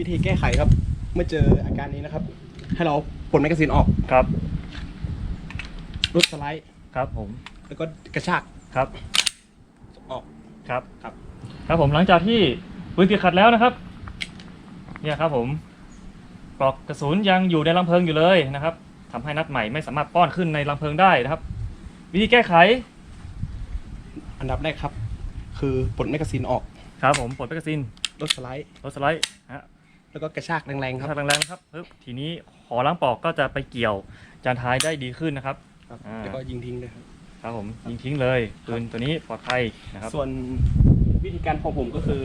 วิธีแก้ไขครับ เมื่อเจออาการนี้นะครับ ให้เราปลดแมกกาซีนออกครับลดสไลด์ครับผมแล้วก็กระชากครับออกครับครับ ครับผมหลังจากที่ปืนติดขัดแล้วนะครับ เนี่ยครับผมปลอกกระสุนยังอยู่ในลำเพลิงอยู่เลยนะครับทำให้นัดใหม่ไม่สามารถป้อนขึ้นในลำเพลิงได้นะครับ วิธีแก้ไข อันดับแรกครับ คือปลดแมกกาซีนออกครับผมปลดแมกกาซีนลดสไลด์ลดสไลด์ฮะ แล้วก็กระชากแรงๆครับถ้าแรงๆนะครับปึ๊บทีนี้หอล้างปลอกก็จะไปเกี่ยวจานท้ายได้ดีขึ้นนะครับ ครับอ่า แล้วก็ยิงทิ้งเลยครับ ครับผมยิงทิ้งเลยปืนตัวนี้ปลอดภัยนะครับส่วนวิธีการของผมก็คือ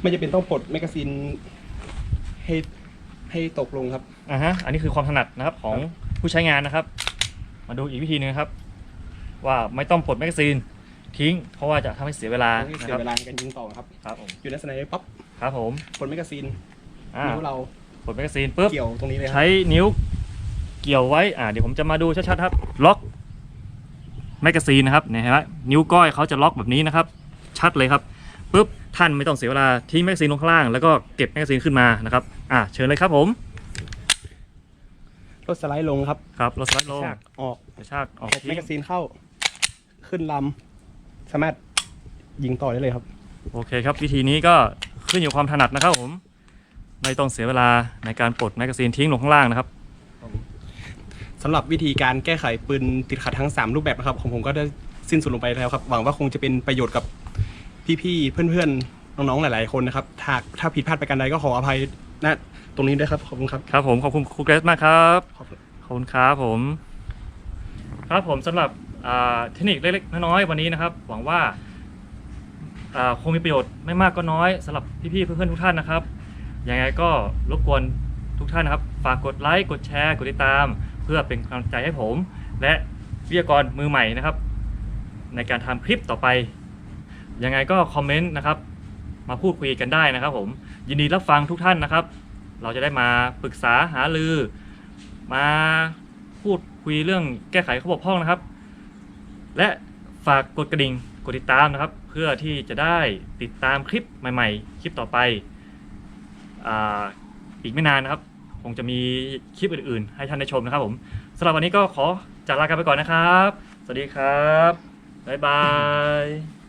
ไม่จะเป็นต้องปลดแมกกาซีนให้ให้ตกลงครับ อ่าฮะอันนี้คือความถนัดนะครับของผู้ใช้งานนะครับ มาดูอีกวิธีหนึงนะครับ ว่าไม่ต้องปลดแมกกาซีน ทิ้ง เพราะว่าจะทำให้เสียเวลาไม่นะเสีคยรับเวลาในการยิงต่อครับ ครับผมอยู่ในสไนเปอร์ปั๊บครับผมปลดแมกกาซีนอ่านิ้วเราปลดแมกกาซีนปุ๊บ เกี่ยวตรงนี้เลยครับ ใช้นิ้วเกี่ยวไว้ อ่า เดี๋ยวผมจะมาดูชัดๆครับ ล็อกแมกกาซีนนะครับ เนี่ยเห็นไหมนิ้วก้อยเขาจะล็อกแบบนี้นะครับ ชัดเลยครับ ปุ๊บ ท่านไม่ต้องเสียเวลาทิ้งแมกกาซีนลงข้างล่าง แล้วก็เก็บแมกกาซีนขึ้นมานะครับ อ่า เชิญเลยครับผมลดสไลด์ลงครับครับรถสไลด์กลระงชากออกกระชากออกตบแมทิ้กงกาซีนเข้า ขึ้นลำ สามารถยิงต่อได้เลยครับ โอเคครับ วิธีนี้ก็ขึ้นอยู่ความถนัดนะครับผม ไม่ต้องเสียเวลาในการปลดแมกกาซีนทิ้งลงข้างล่างนะครับ สำหรับวิธีการแก้ไขปืนติดขัดทั้ง 3 รูปแบบนะครับของผมก็ได้สิ้นสุดลงไปแล้วครับ หวังว่าคงจะเป็นประโยชน์กับพี่ๆ เพื่อนๆ น้องๆ หลายๆ คนนะครับ ถ้าถ้าผิดพลาดไปกันใดก็ขออภัยณตรงนี้ด้วยครับ ขอบคุณครับ ครับผม ขอบคุณครูเกรซมากครับ ขอบคุณขอบคุณครับผม ครับผมสำหรับอ่า เทคนิคเล็กๆน้อยๆวันนี้นะครับ หวังว่าคงมีประโยชน์ไม่มากก็น้อยสำหรับพี่ๆเพื่อนๆทุกท่านนะครับยังไงก็รบกวนทุกท่านนะครับ ฝากกดไลค์กดแชร์กดติดตาม เพื่อเป็นกำลังใจให้ผม และวิทยากรมือใหม่นะครับ ในการทำคลิปต่อไปยังไงก็คอมเมนต์นะครับ มาพูดคุยกันได้นะครับ ผมยินดีรับฟังทุกท่านนะครับ เราจะได้มาปรึกษาหารือ มาพูดคุยเรื่องแก้ไขข้อบกพร่องนะครับ และฝากกดกระดิ่งกดติดตามนะครับ เพื่อที่จะได้ติดตามคลิปใหม่ ๆ คลิปต่อไปออีกไม่นานนะครับ คงจะมีคลิปอื่นๆ ให้ท่านได้ชมนะครับผมสำหรับวันนี้ก็ขอจากลากันไปก่อนนะครับ สวัสดีครับบ๊ายบาย